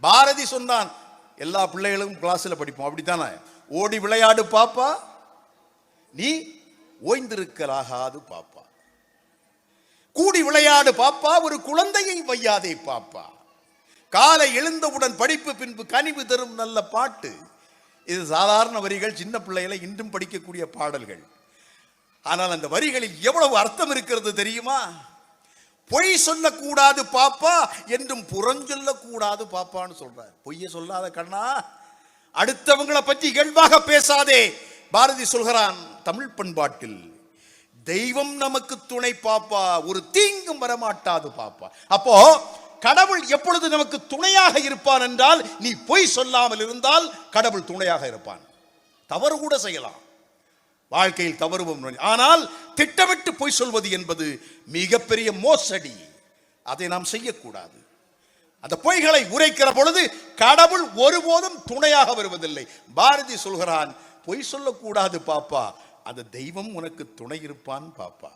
பாரதி சொன்னான் எல்லா பிள்ளைகளும் கிளாஸில் படிப்போம் அப்படித்தானே? ஓடி விளையாடு பாப்பா. நீ ஓய்ந்திருக்கலாகாது பாப்பா. கூடி விளையாடு பாப்பா. ஒரு குழந்தையை வையாதே பாப்பா. காலை எழுந்தவுடன் படிப்பு பின்பு கனிவு தரும் நல்ல பாட்டு. இது சாதாரண வரிகள் சின்ன பிள்ளைகளை இன்றும் படிக்கக்கூடிய பாடல்கள். ஆனால் அந்த வரிகளில் எவ்வளவு அர்த்தம் இருக்கிறது தெரியுமா? பொய் சொல்லக்கூடாது பாப்பா என்றும் புறஞ்சொல்லக்கூடாது பாப்பான்னு சொல்றார். பொய்ய சொல்லாத கண்ணா அடுத்தவங்களை பற்றி இயல்பாக பேசாதே பாரதி சொல்கிறான் தமிழ் பண்பாட்டில் தெய்வம் நமக்கு துணை பாப்பா ஒரு தீங்கும் வரமாட்டாது பாப்பா. அப்போ கடவுள் எப்பொழுது நமக்கு துணையாக இருப்பான் என்றால் நீ பொய் சொல்லாமல் இருந்தால் கடவுள் துணையாக இருப்பான். தவறு கூட செய்யலாம். வாழ்க்கையில் தவறுவோம் ஆனால் திட்டமிட்டு பொய் சொல்வது என்பது மிகப்பெரிய மோசடி. அதை நாம் செய்யக்கூடாது. அந்த பொய்களை உரைக்கிற பொழுது கடவுள் ஒருபோதும் துணையாக வருவதில்லை. பாரதி சொல்கிறான் பொய் சொல்லக்கூடாது பாப்பா. அந்த தெய்வம் உனக்கு துணை இருப்பான் பாப்பா.